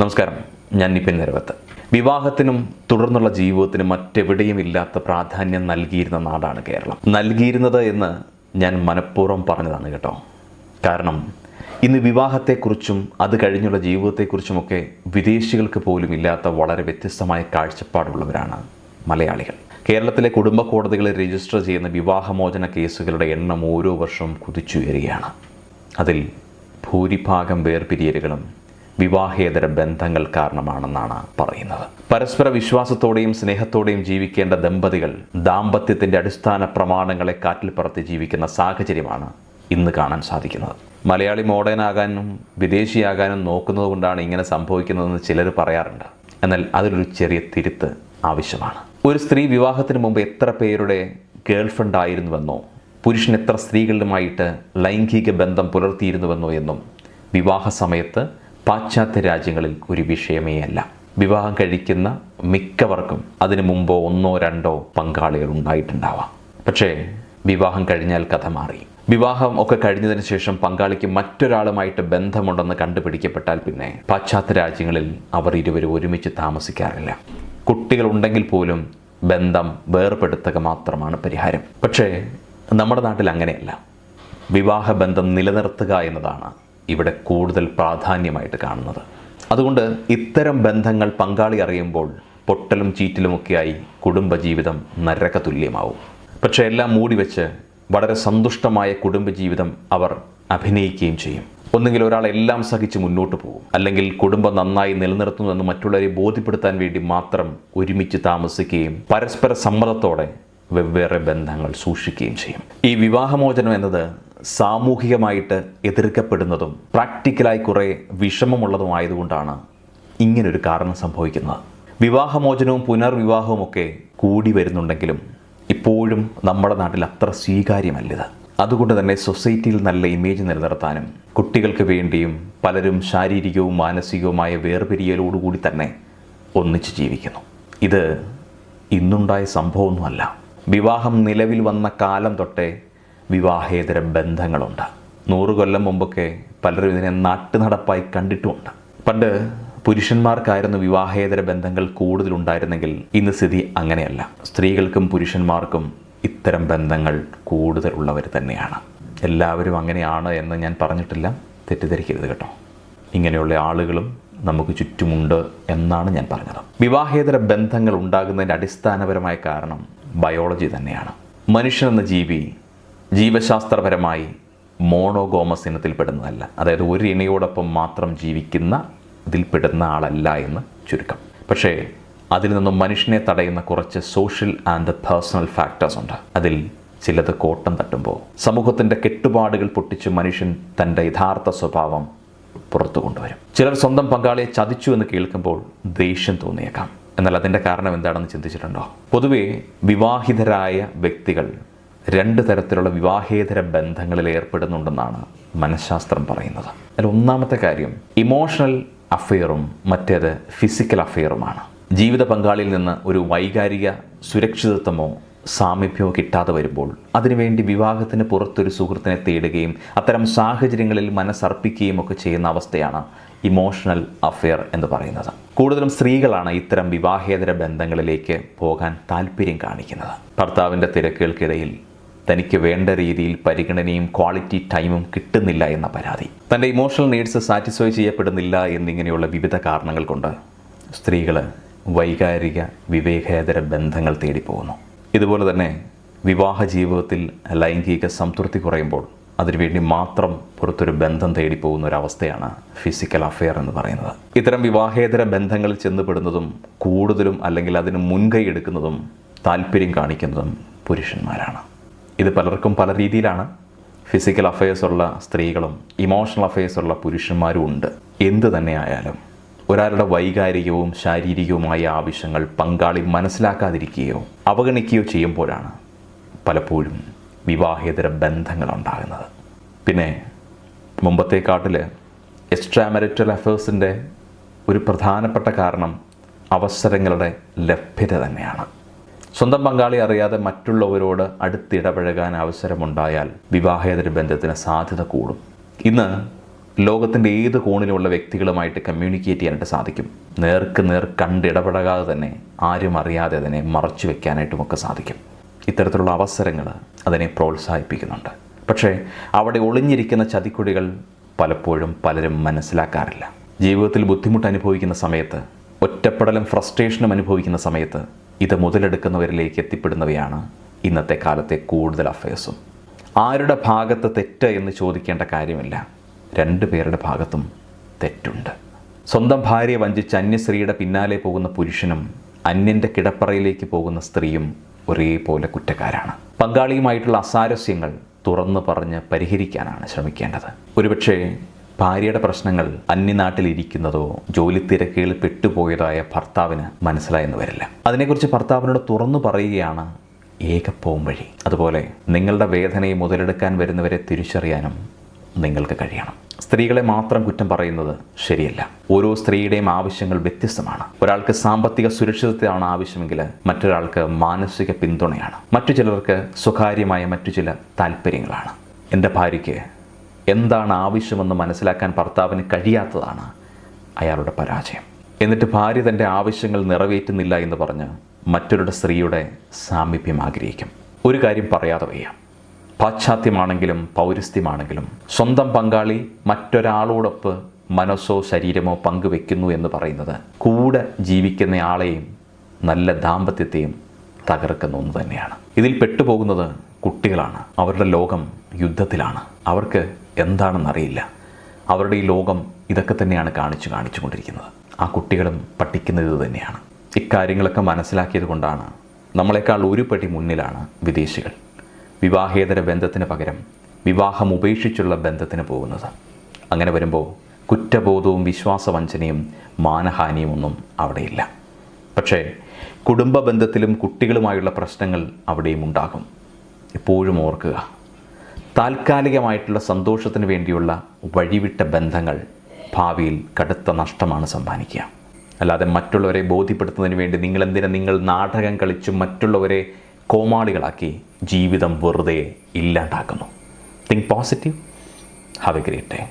നമസ്കാരം. ഞാൻ നിപിൻ നിരവത്ത്. വിവാഹത്തിനും തുടർന്നുള്ള ജീവിതത്തിനും മറ്റെവിടെയും ഇല്ലാത്ത പ്രാധാന്യം നൽകിയിരുന്ന നാടാണ് കേരളം. നൽകിയിരുന്നത് എന്ന് ഞാൻ മനഃപൂർവം പറഞ്ഞതാണ് കേട്ടോ. കാരണം ഇന്ന് വിവാഹത്തെക്കുറിച്ചും അത് കഴിഞ്ഞുള്ള ജീവിതത്തെക്കുറിച്ചുമൊക്കെ വിദേശികൾക്ക് പോലും ഇല്ലാത്ത വളരെ വ്യത്യസ്തമായ കാഴ്ചപ്പാടുള്ളവരാണ് മലയാളികൾ. കേരളത്തിലെ കുടുംബ കോടതികളിൽ രജിസ്റ്റർ ചെയ്യുന്ന വിവാഹമോചന കേസുകളുടെ എണ്ണം ഓരോ വർഷവും കുതിച്ചുയരുകയാണ്. അതിൽ ഭൂരിഭാഗം വേർപിരിയലുകളും വിവാഹേതര ബന്ധങ്ങൾ കാരണമാണെന്നാണ് പറയുന്നത്. പരസ്പര വിശ്വാസത്തോടെയും സ്നേഹത്തോടെയും ജീവിക്കേണ്ട ദമ്പതികൾ ദാമ്പത്യത്തിന്റെ അടിസ്ഥാന പ്രമാണങ്ങളെ കാറ്റിൽ പറത്തി ജീവിക്കുന്ന സാഹചര്യമാണ് ഇന്ന് കാണാൻ സാധിക്കുന്നത്. മലയാളി മോഡേൺ ആകാനും വിദേശിയാകാനും നോക്കുന്നത് കൊണ്ടാണ് ഇങ്ങനെ സംഭവിക്കുന്നതെന്ന് ചിലർ പറയാറുണ്ട്. എന്നാൽ അതിലൊരു ചെറിയ തിരുത്ത് ആവശ്യമാണ്. ഒരു സ്ത്രീ വിവാഹത്തിന് മുമ്പ് എത്ര പേരുടെ ഗേൾഫ്രണ്ട് ആയിരുന്നുവെന്നോ പുരുഷൻ എത്ര സ്ത്രീകളുമായിട്ട് ലൈംഗിക ബന്ധം പുലർത്തിയിരുന്നുവെന്നോ എന്നും വിവാഹ സമയത്ത് പാശ്ചാത്യ രാജ്യങ്ങളിൽ ഒരു വിഷയമേ അല്ല വിവാഹം കഴിക്കുന്ന മിക്കവർക്കും അതിനു മുമ്പോ ഒന്നോ രണ്ടോ പങ്കാളികൾ ഉണ്ടായിട്ടുണ്ടാവാം. പക്ഷേ വിവാഹം കഴിഞ്ഞാൽ കഥ മാറി. വിവാഹം ഒക്കെ കഴിഞ്ഞതിന് ശേഷം പങ്കാളിക്ക് മറ്റൊരാളുമായിട്ട് ബന്ധമുണ്ടെന്ന് കണ്ടുപിടിക്കപ്പെട്ടാൽ പിന്നെ പാശ്ചാത്യ രാജ്യങ്ങളിൽ അവർ ഇരുവരും ഒരുമിച്ച് താമസിക്കാറില്ല. കുട്ടികളുണ്ടെങ്കിൽ പോലും ബന്ധം വേർപെടുത്തുക മാത്രമാണ് പരിഹാരം. പക്ഷേ നമ്മുടെ നാട്ടിൽ അങ്ങനെയല്ല. വിവാഹബന്ധം നിലനിർത്തുക എന്നതാണ് ഇവിടെ കൂടുതൽ പ്രാധാന്യമായിട്ട് കാണുന്നത്. അതുകൊണ്ട് ഇത്തരം ബന്ധങ്ങൾ പങ്കാളി അറിയുമ്പോൾ പൊട്ടലും ചീറ്റലുമൊക്കെയായി കുടുംബജീവിതം നരക തുല്യമാവും. പക്ഷേ എല്ലാം മൂടി വെച്ച് വളരെ സന്തുഷ്ടമായ കുടുംബജീവിതം അവർ അഭിനയിക്കുകയും ചെയ്യും. ഒന്നുകിൽ ഒരാൾ എല്ലാം സഹിച്ച് മുന്നോട്ട് പോകും. അല്ലെങ്കിൽ കുടുംബം നന്നായി നിലനിർത്തുന്നുവെന്ന് മറ്റുള്ളവരെ ബോധ്യപ്പെടുത്താൻ വേണ്ടി മാത്രം ഒരുമിച്ച് താമസിക്കുകയും പരസ്പര സമ്മതത്തോടെ വെവ്വേറെ ബന്ധങ്ങൾ സൂക്ഷിക്കുകയും ചെയ്യും. ഈ വിവാഹമോചനം എന്നത് സാമൂഹികമായിട്ട് എതിർക്കപ്പെടുന്നതും പ്രാക്ടിക്കലായി കുറേ വിഷമമുള്ളതുമായതുകൊണ്ടാണ് ഇങ്ങനൊരു കാരണം സംഭവിക്കുന്നത്. വിവാഹമോചനവും പുനർവിവാഹവും ഒക്കെ കൂടി വരുന്നുണ്ടെങ്കിലും ഇപ്പോഴും നമ്മുടെ നാട്ടിൽ അത്ര സ്വീകാര്യമല്ലിത് അതുകൊണ്ട് തന്നെ സൊസൈറ്റിയിൽ നല്ല ഇമേജ് നിലനിർത്താനും കുട്ടികൾക്ക് വേണ്ടിയും പലരും ശാരീരികവും മാനസികവുമായ വേർപിരിയലോടുകൂടി തന്നെ ഒന്നിച്ച് ജീവിക്കുന്നു. ഇത് ഇന്നുണ്ടായ സംഭവമൊന്നുമല്ല. വിവാഹം നിലവിൽ വന്ന കാലം തൊട്ടേ വിവാഹേതര ബന്ധങ്ങളുണ്ട്. നൂറ് കൊല്ലം മുമ്പൊക്കെ പലരും ഇതിനെ നാട്ടുനടപ്പായി കണ്ടിട്ടുമുണ്ട്. പണ്ട് പുരുഷന്മാർക്കായിരുന്നു വിവാഹേതര ബന്ധങ്ങൾ കൂടുതലുണ്ടായിരുന്നെങ്കിൽ ഇന്ന് സ്ഥിതി അങ്ങനെയല്ല. സ്ത്രീകൾക്കും പുരുഷന്മാർക്കും ഇത്തരം ബന്ധങ്ങൾ കൂടുതലുള്ളവർ തന്നെയാണ്. എല്ലാവരും അങ്ങനെയാണ് എന്ന് ഞാൻ പറഞ്ഞിട്ടില്ല. തെറ്റിദ്ധരിക്കരുത് കേട്ടോ. ഇങ്ങനെയുള്ള ആളുകളും നമുക്ക് ചുറ്റുമുണ്ട് എന്നാണ് ഞാൻ പറഞ്ഞത്. വിവാഹേതര ബന്ധങ്ങൾ ഉണ്ടാകുന്നതിന്റെ അടിസ്ഥാനപരമായ കാരണം ബയോളജി തന്നെയാണ്. മനുഷ്യൻ എന്ന ജീവി ജീവശാസ്ത്രപരമായി മോണോഗോമസ് ഇനത്തിൽപ്പെടുന്നതല്ല അതായത് ഒരു ഇണയോടൊപ്പം മാത്രം ജീവിക്കുന്ന ഇതിൽപ്പെടുന്ന ആളല്ല എന്ന് ചുരുക്കം. പക്ഷേ അതിൽ നിന്നും മനുഷ്യനെ തടയുന്ന കുറച്ച് സോഷ്യൽ ആൻഡ് പേഴ്സണൽ ഫാക്ടേഴ്സ് ഉണ്ട്. അതിൽ ചിലത് കോട്ടം തട്ടുമ്പോൾ. സമൂഹത്തിന്റെ കെട്ടുപാടുകൾ പൊട്ടിച്ച് മനുഷ്യൻ തന്റെ യഥാർത്ഥ സ്വഭാവം പുറത്തു കൊണ്ടുവരും. ചിലർ സ്വന്തം പങ്കാളിയെ ചതിച്ചു എന്ന് കേൾക്കുമ്പോൾ ദേഷ്യം തോന്നിയേക്കാം. എന്നാൽ അതിന്റെ കാരണം എന്താണെന്ന് ചിന്തിച്ചിട്ടുണ്ടോ? പൊതുവേ വിവാഹിതരായ വ്യക്തികൾ രണ്ട് തരത്തിലുള്ള വിവാഹേതര ബന്ധങ്ങളിൽ ഏർപ്പെടുന്നുണ്ടെന്നാണ് മനഃശാസ്ത്രം പറയുന്നത്. അതിൽ ഒന്നാമത്തെ കാര്യം ഇമോഷണൽ അഫെയറും മറ്റേത് ഫിസിക്കൽ അഫെയറുമാണ് ജീവിത പങ്കാളിയിൽ നിന്ന് ഒരു വൈകാരിക സുരക്ഷിതത്വമോ സാമീപ്യമോ കിട്ടാതെ വരുമ്പോൾ അതിനുവേണ്ടി വിവാഹത്തിന് പുറത്തൊരു സുഹൃത്തിനെ തേടുകയും അത്തരം സാഹചര്യങ്ങളിൽ മനസ്സർപ്പിക്കുകയും ഒക്കെ ചെയ്യുന്ന അവസ്ഥയാണ് ഇമോഷണൽ അഫെയർ എന്ന് പറയുന്നത്. കൂടുതലും സ്ത്രീകളാണ് ഇത്തരം വിവാഹേതര ബന്ധങ്ങളിലേക്ക് പോകാൻ താല്പര്യം കാണിക്കുന്നത്. ഭർത്താവിന്റെ തിരക്കുകൾക്കിടയിൽ തനിക്ക് വേണ്ട രീതിയിൽ പരിഗണനയും ക്വാളിറ്റി ടൈമും കിട്ടുന്നില്ല എന്ന പരാതി. തന്റെ ഇമോഷണൽ നീഡ്സ് സാറ്റിസ്ഫൈ ചെയ്യപ്പെടുന്നില്ല എന്നിങ്ങനെയുള്ള വിവിധ കാരണങ്ങൾ കൊണ്ട് സ്ത്രീകൾ വൈകാരിക വിവേകേതര ബന്ധങ്ങൾ തേടിപ്പോകുന്നു. ഇതുപോലെ തന്നെ വിവാഹ ജീവിതത്തിൽ ലൈംഗിക സംതൃപ്തി കുറയുമ്പോൾ അതിനുവേണ്ടി മാത്രം പുറത്തൊരു ബന്ധം തേടിപ്പോകുന്ന ഒരവസ്ഥയാണ് ഫിസിക്കൽ അഫെയർ എന്ന് പറയുന്നത്. ഇത്തരം വിവാഹേതര ബന്ധങ്ങളിൽ ചെന്നുപെടുന്നതും കൂടുതലും അല്ലെങ്കിൽ അതിന് മുൻകൈ എടുക്കുന്നതും താല്പര്യം കാണിക്കുന്നതും പുരുഷന്മാരാണ്. ഇത് പലർക്കും പല രീതിയിലാണ്. ഫിസിക്കൽ അഫയേഴ്സ് ഉള്ള സ്ത്രീകളും ഇമോഷണൽ അഫയേഴ്സ് ഉള്ള പുരുഷന്മാരും ഉണ്ട്. എന്ത് തന്നെ ആയാലും ഒരാളുടെ വൈകാരികവും ശാരീരികവുമായ ആവശ്യങ്ങൾ പങ്കാളി മനസ്സിലാക്കാതിരിക്കുകയോ അവഗണിക്കുകയോ ചെയ്യുമ്പോഴാണ് പലപ്പോഴും വിവാഹേതര ബന്ധങ്ങൾ ഉണ്ടാകുന്നത്. പിന്നെ മുമ്പത്തേക്കാട്ടിൽ എക്സ്ട്രാ മെറിറ്റൽ അഫേഴ്സിന്റെ ഒരു പ്രധാനപ്പെട്ട കാരണം അവസരങ്ങളുടെ ലഭ്യത തന്നെയാണ്. സ്വന്തം പങ്കാളി അറിയാതെ മറ്റുള്ളവരോട് അടുത്തിടപഴകാൻ അവസരമുണ്ടായാൽ വിവാഹേതര ബന്ധത്തിന് സാധ്യത കൂടും. ഇന്ന് ലോകത്തിന്റെ ഏത് കോണിലുമുള്ള വ്യക്തികളുമായിട്ട് കമ്മ്യൂണിക്കേറ്റ് ചെയ്യാനായിട്ട് സാധിക്കും? നേർക്ക് നേർ കണ്ടിടപഴകാതെ തന്നെ ആരും അറിയാതെ തന്നെ മറച്ചു വെക്കാനായിട്ടുമൊക്കെ സാധിക്കും. ഇത്തരത്തിലുള്ള അവസരങ്ങൾ അതിനെ പ്രോത്സാഹിപ്പിക്കുന്നുണ്ട്. പക്ഷേ അവിടെ ഒളിഞ്ഞിരിക്കുന്ന ചതിക്കുടികൾ പലപ്പോഴും പലരും മനസ്സിലാക്കാറില്ല. ജീവിതത്തിൽ ബുദ്ധിമുട്ട് അനുഭവിക്കുന്ന സമയത്ത് ഒറ്റപ്പെടലും ഫ്രസ്ട്രേഷനും അനുഭവിക്കുന്ന സമയത്ത് ഇത് മുതലെടുക്കുന്നവരിലേക്ക് എത്തിപ്പെടുന്നവയാണ് ഇന്നത്തെ കാലത്തെ കൂടുതൽ അഫയേഴ്സും. ആരുടെ ഭാഗത്ത് തെറ്റ് എന്ന് ചോദിക്കേണ്ട കാര്യമില്ല. രണ്ടു പേരുടെ ഭാഗത്തും തെറ്റുണ്ട്. സ്വന്തം ഭാര്യയെ വഞ്ചിച്ച് അന്യസ്ത്രീയുടെ പിന്നാലെ പോകുന്ന പുരുഷനും അന്യന്റെ കിടപ്പറയിലേക്ക് പോകുന്ന സ്ത്രീയും ഒരേപോലെ കുറ്റക്കാരാണ്. പങ്കാളിയുമായിട്ടുള്ള അസാരസ്യങ്ങൾ തുറന്നു പറഞ്ഞ് പരിഹരിക്കാനാണ് ശ്രമിക്കേണ്ടത്. ഒരുപക്ഷേ ഭാര്യയുടെ പ്രശ്നങ്ങൾ അന്യനാട്ടിലിരിക്കുന്നതോ ജോലി തിരക്കുകളിൽ പെട്ടുപോയതായ ഭർത്താവിന് മനസ്സിലായെന്ന് വരില്ല. അതിനെക്കുറിച്ച് ഭർത്താവിനോട് തുറന്നു പറയുകയാണ് ഏകപ്പവും വഴി. അതുപോലെ നിങ്ങളുടെ വേദനയെ മുതലെടുക്കാൻ വരുന്നവരെ തിരിച്ചറിയാനും നിങ്ങൾക്ക് കഴിയണം. സ്ത്രീകളെ മാത്രം കുറ്റം പറയുന്നത് ശരിയല്ല. ഓരോ സ്ത്രീയുടെയും ആവശ്യങ്ങൾ വ്യത്യസ്തമാണ്. ഒരാൾക്ക് സാമ്പത്തിക സുരക്ഷിതത്വമാണ് ആവശ്യമെങ്കിൽ മറ്റൊരാൾക്ക് മാനസിക പിന്തുണയാണ്. മറ്റു ചിലർക്ക് സ്വകാര്യമായ മറ്റു ചില താല്പര്യങ്ങളാണ്. എന്റെ ഭാര്യയ്ക്ക് എന്താണ് ആവശ്യമെന്ന് മനസ്സിലാക്കാൻ ഭർത്താവിന് കഴിയാത്തതാണ് അയാളുടെ പരാജയം. എന്നിട്ട് ഭാര്യ തന്റെ ആവശ്യങ്ങൾ നിറവേറ്റുന്നില്ല എന്ന് പറഞ്ഞ് മറ്റൊരുടെ സ്ത്രീയുടെ സാമീപ്യം ആഗ്രഹിക്കും. ഒരു കാര്യം പറയാതെ വയ്യ. പാശ്ചാത്യമാണെങ്കിലും പൗരസ്ത്യമാണെങ്കിലും സ്വന്തം പങ്കാളി മറ്റൊരാളോടൊപ്പ് മനസ്സോ ശരീരമോ പങ്കുവെക്കുന്നു എന്ന് പറയുന്നത് കൂടെ ജീവിക്കുന്ന ആളെയും നല്ല ദാമ്പത്യത്തെയും തകർക്കുന്ന ഒന്ന് തന്നെയാണ്. ഇതിൽ പെട്ടുപോകുന്നത് കുട്ടികളാണ്. അവരുടെ ലോകം യുദ്ധത്തിലാണ്. അവർക്ക് എന്താണെന്നറിയില്ല. അവരുടെ ഈ ലോകം ഇതൊക്കെ തന്നെയാണ് കാണിച്ചു കാണിച്ചു കൊണ്ടിരിക്കുന്നത് ആ കുട്ടികളും പഠിക്കുന്നത് ഇത് തന്നെയാണ്. ഇക്കാര്യങ്ങളൊക്കെ മനസ്സിലാക്കിയത് കൊണ്ടാണ് നമ്മളെക്കാൾ ഒരു പടി മുന്നിലാണ് വിദേശികൾ. വിവാഹേതര ബന്ധത്തിന് പകരം വിവാഹം ഉപേക്ഷിച്ചുള്ള ബന്ധത്തിന് പോകുന്നത്. അങ്ങനെ വരുമ്പോൾ കുറ്റബോധവും വിശ്വാസവഞ്ചനയും മാനഹാനിയും ഒന്നും അവിടെയില്ല. പക്ഷേ കുടുംബ ബന്ധത്തിലും കുട്ടികളുമായുള്ള പ്രശ്നങ്ങൾ അവിടെയും ഉണ്ടാകും. എപ്പോഴും ഓർക്കുക. താൽക്കാലികമായിട്ടുള്ള സന്തോഷത്തിന് വേണ്ടിയുള്ള വഴിവിട്ട ബന്ധങ്ങൾ ഭാവിയിൽ കടുത്ത നഷ്ടമാണ് സമ്മാനിക്കുക. അല്ലാതെ മറ്റുള്ളവരെ ബോധ്യപ്പെടുത്തുന്നതിന് വേണ്ടി നിങ്ങൾ എന്തിനാ നിങ്ങൾ നാടകം കളിച്ച് മറ്റുള്ളവരെ കോമാളികളാക്കി ജീവിതം വെറുതെ ഇല്ലാണ്ടാക്കുന്നു. Think positive have a great day